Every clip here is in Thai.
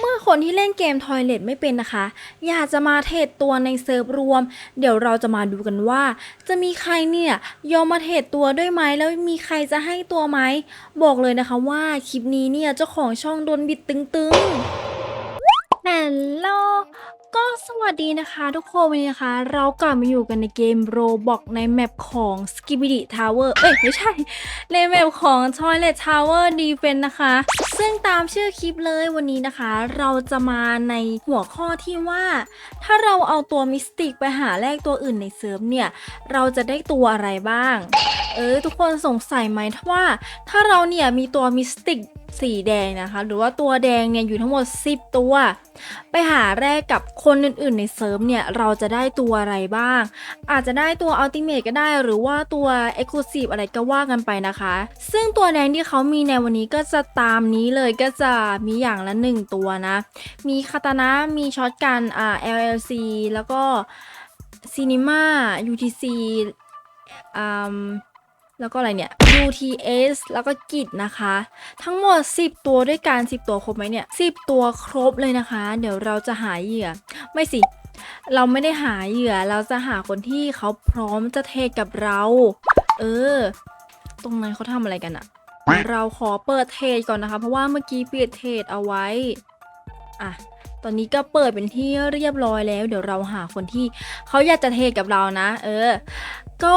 เมื่อคนที่เล่นเกมทอยเลทไม่เป็นนะคะ อยากจะมาเทรดตัวในเซิร์ฟรวม เดี๋ยวเราจะมาดูกันว่า จะมีใครเนี่ยยอมมาเทรดตัวด้วยไหมแล้วมีใครจะให้ตัวไหม บอกเลยนะคะว่าคลิปนี้เนี่ยเจ้าของช่องโดนบิดตึงๆ ฮัลโล สวัสดีนะคะทุกคนวันนี้นะคะ เรากลับมาอยู่กันในเกมโรบอกในแมปของ s k i b i d i Tower เอ้ย ไม่ใช่ ในแมปของ Toilet Tower Defense นะคะ ซึ่งตามชื่อคลิปเลยวันนี้นะคะ เราจะมาในหัวข้อที่ว่า ถ้าเราเอาตัวมิสติกไปหาแลกตัวอื่นในเซิร์ฟเนี่ย เราจะได้ตัวอะไรบ้าง เออ ทุกคนสงสัยไหมว่า ถ้าเราเนี่ยมีตัวมิสติก สีแดงนะคะ หรือว่าตัวแดงเนี่ยอยู่ทั้งหมด 10 ตัว ไปหาแรกกับคนอื่นๆในเซิร์ฟเนี่ยเราจะได้ตัวอะไรบ้าง อาจจะได้ตัวอัลติเม e ก็ได้หรือว่าตัว e x c l u s i v e อะไรก็ว่ากันไปนะคะ ซึ่งตัวแดงที่เขามีในวันนี้ก็จะตามนี้เลยก็จะมีอย่างละ 1 ตัวนะ มีคาตานะมีช็อตกันอ่า LLC แล้วก็ซีนิมา UTC อืม แล้วก็อะไรเนี่ย UTS แล้วก็กิจนะคะ ทั้งหมด 10 ตัวด้วยกัน10 ตัวครบไหมเนี่ย10 ตัวครบเลยนะคะ เดี๋ยวเราจะหาเหยื่อ ไม่สิ เราไม่ได้หาเหยื่อ เราจะหาคนที่เขาพร้อมจะเทกับเรา เออ ตรงนั้นเขาทำอะไรกันอะเราขอเปิดเทรดก่อนนะคะ เพราะว่าเมื่อกี้ปิดเทรดเอาไว้ อะ ตอนนี้ก็เปิดเป็นที่เรียบร้อยแล้ว เดี๋ยวเราหาคนที่เขาอยากจะเทกับเรานะ เออ ก็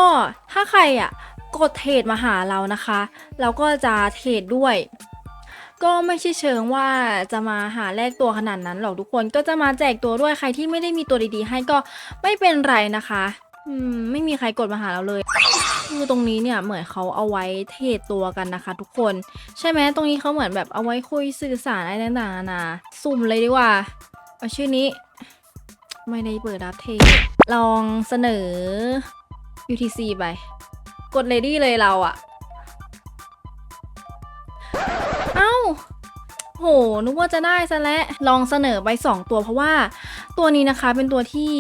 ถ้าใครอะ กดเทรดมาหาเรานะคะ เราก็จะเทรดด้วย ก็ไม่ใช่เชิงว่าจะมาหาแลกตัวขนาดนั้นหรอกทุกคนก็จะมาแจกตัวด้วยใครที่ไม่ได้มีตัวดีๆ ให้ก็ไม่เป็นไรนะคะอืมไม่มีใครกดมาหาเราเลยคือตรงนี้เนี่ยเหมือนเขาเอาไว้เทรดตัวกันนะคะ ทุกคน ใช่ไหมตรงนี้เขาเหมือนแบบเอาไว้คุยสื่อสารอะไรต่างๆนานาสุ่มเลยดีกว่าเอาชื่อนี้ ไม่ได้เปิดรับเทรดลองเสนอ UTC ไป กด ready เลยเราอะเอ้า โห นึกว่าจะได้ซะแล้วลองเสนอไป 2 ตัวเพราะว่า ตัวนี้นะคะเป็นตัวที่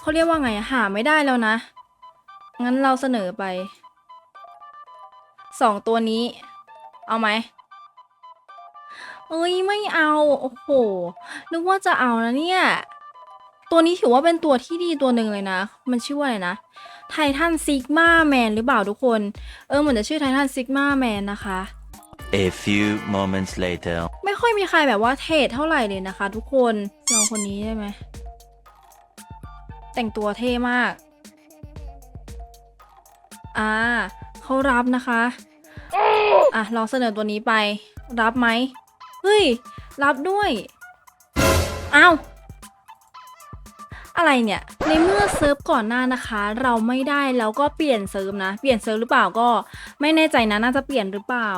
เขาเรียกว่าไงหาไม่ได้แล้วนะ งั้นเราเสนอไป 2 ตัวนี้ เอาไหมเอ้ยไม่เอา โอ้โห นึกว่าจะเอานะเนี่ย ตัวนี้ถือว่าเป็นตัวที่ดีตัวหนึ่งเลยนะ มันชื่อว่าอะไรนะ ไททันซิกมาแมนหรือเปล่าทุกคน เออเหมือนจะชื่อไททันซิกมาแมนนะคะ A few moments later. ไม่ค่อยมีใครแบบว่าเทรดเท่าไหร่เลยนะคะ ทุกคนลองคนนี้ได้ไหม แต่งตัวเท่มาก อ่าเขารับนะคะ อะลองเสนอตัวนี้ไป รับไหม เฮ้ย รับด้วย อ้าว อะไรเนี่ย ในเมื่อเซิร์ฟก่อนหน้านะคะ เราไม่ได้แล้วก็เปลี่ยนเซิร์ฟนะ เปลี่ยนเซิร์ฟหรือเปล่าก็ ไม่แน่ใจนะน่าจะเปลี่ยนหรือเปล่า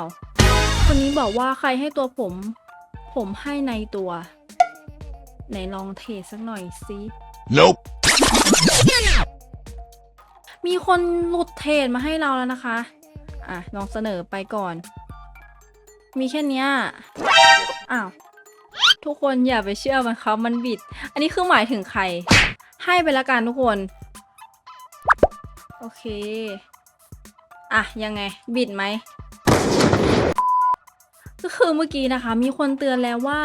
คนนี้บอกว่าใครให้ตัวผม ผมให้ในตัวไหนลองเทสักหน่อยสิ Nope. มีคนหลุดเทรดมาให้เราแล้วนะคะ อะ ลองเสนอไปก่อน มีแค่เนี้ย อ้าว ทุกคนอย่าไปเชื่อมันเขามันบิด อันนี้คือหมายถึงใคร ให้ไปละกันทุกคน โอเค อะ ยังไง บิดไหม ก็คือเมื่อกี้นะคะ มีคนเตือนแล้วว่า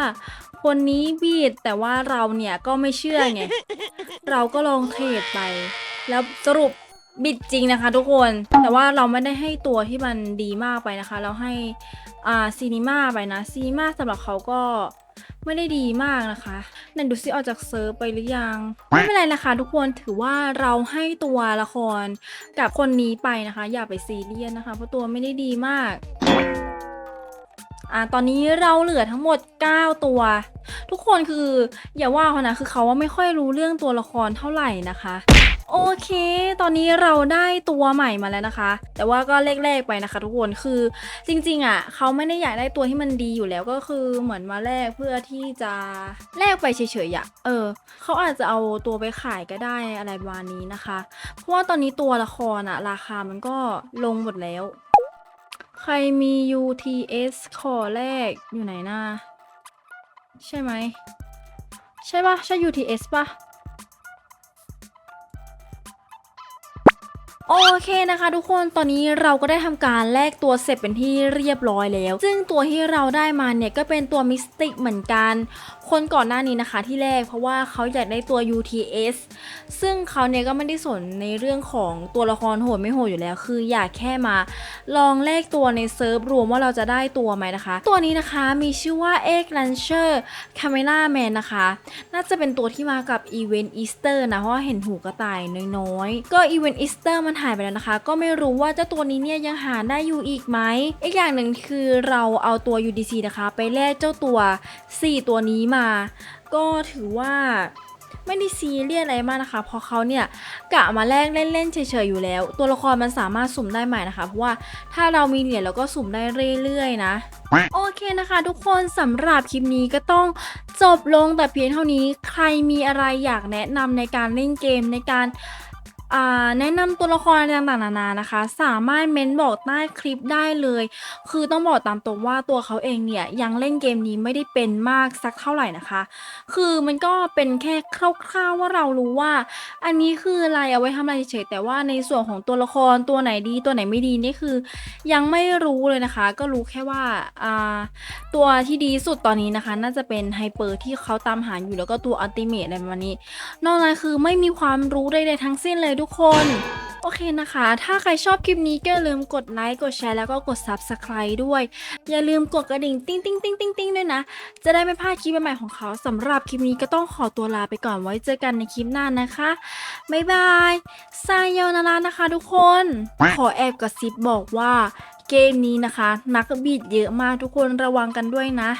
คนนี้บิดแต่ว่าเราเนี่ยก็ไม่เชื่อไง เราก็ลองเทรดไป แล้วสรุปบิดจริงนะคะทุกคน แต่ว่าเราไม่ได้ให้ตัวที่มันดีมากไปนะคะ เราให้อ่าซีนีมาไปนะ ซีนีมาสำหรับเขาก็ ไม่ได้ดีมากนะคะนั่นดูซิออกจากเซิร์ฟไปหรือยัง ไม่เป็นไรนะคะ ทุกคนถือว่าเราให้ตัวละครกับคนนี้ไปนะคะ อย่าไปซีเรียสนะคะ เพราะตัวไม่ได้ดีมากอ่าตอนนี้เราเหลือทั้งหมด 9 ตัว ทุกคนคืออย่าว่าเขานะคือเขาว่าไม่ค่อยรู้เรื่องตัวละครเท่าไหร่นะคะ โอเค ตอนนี้เราได้ตัวใหม่มาแล้วนะคะ แต่ว่าก็เลขๆไปนะคะ ทุกคน คือจริงๆอะเขาไม่ได้อยากได้ตัวที่มันดีอยู่แล้วก็คือเหมือนมาแลกเพื่อที่จะแลกไปเฉยๆอะเออเขาอาจจะเอาตัวไปขายก็ได้อะไรประมาณนี้นะคะ เพราะว่าตอนนี้ตัวละครอะราคามันก็ลงหมดแล้ว ใครมี UTS ขอแรกอยู่ไหนนะใช่ไหม ใช่ปะใช่ UTS ปะ โอเคนะคะทุกคนตอนนี้เราก็ได้ทำการแลกตัวเสร็จเป็นที่เรียบร้อยแล้ว ซึ่งตัวที่เราได้มาเนี่ยก็เป็นตัวมิสติกเหมือนกันคนก่อนหน้านี้นะคะที่แรกเพราะว่าเขาอยากได้ตัว UTS ซึ่งเขาเนี่ยก็ไม่ได้สนในเรื่องของตัวละครโหดไม่โหดอยู่แล้ว คืออยากแค่มาลองแลกตัวในเซิร์ฟรวมว่าเราจะได้ตัวไหมนะคะ ตัวนี้นะคะมีชื่อว่า Egg Launcher Camera Man นะคะ น่าจะเป็นตัวที่มากับอีเวนต์อีสเตอร์นะ เพราะว่าเห็นหูกระต่ายน้อยๆ ก็อีเวนต์อีสเตอร์มันหายไปแล้วนะคะ ก็ไม่รู้ว่าเจ้าตัวนี้เนี่ยยังหาได้อยู่อีกไหมอีกอย่างหนึ่งคือเราเอาตัว UDC นะคะ ไปแลกเจ้าตัว 4 ตัวนี้มา ก็ถือว่าไม่ได้ซีเรียสอะไรมากนะคะ เพราะเขาเนี่ยกะมาแลกเล่นๆเฉยๆอยู่แล้ว ตัวละครมันสามารถสุ่มได้ใหม่นะคะ เพราะว่าถ้าเรามีเหรียญเราก็สุ่มได้เรื่อยๆนะ โอเคนะคะทุกคนสำหรับคลิปนี้ก็ต้องจบลงแต่เพียงเท่านี้ ใครมีอะไรอยากแนะนำในการเล่นเกมในการ อ่าแนะนำตัวละครต่างๆนานานะคะ สามารถเม้นบอกใต้คลิปได้เลย คือต้องบอกตามตรงว่าตัวเขาเองเนี่ยยังเล่นเกมนี้ไม่ได้เป็นมากสักเท่าไหร่นะคะ คือมันก็เป็นแค่คร่าวๆว่าเรารู้ว่า อันนี้คืออะไรเอาไว้ทำอะไรเฉยๆแต่ว่าในส่วนของตัวละครตัวไหนดีตัวไหนไม่ดีนี่คือ ยังไม่รู้เลยนะคะ ก็รู้แค่ว่าอ่าตัวที่ดีสุดตอนนี้นะคะ น่าจะเป็นไฮเปอร์ที่เขาตามหาอยู่แล้วก็ตัวอัลติเมทอะไรประมาณนี้ นอกนั้นคือไม่มีความรู้ใดๆทั้งสิ้นเลยด้วยทุกคน โอเคนะคะ ถ้าใครชอบคลิปนี้ก็อย่าลืมกดไลค์ กดแชร์ แล้วก็กด Subscribe ด้วย อย่าลืมกดกระดิ่งติ้งติ้งติ้งติ้งติ้งด้วยนะ จะได้ไม่พลาดคลิปใหม่ๆของเขาสำหรับคลิปนี้ก็ต้องขอตัวลาไปก่อนไว้เจอกันในคลิปหน้านะคะ บ๊ายบายซายโยนารานะคะทุกคน ขอแอบกระซิบบอกว่าเกมนี้นะคะ นักบิดเยอะมากทุกคนระวังกันด้วยนะ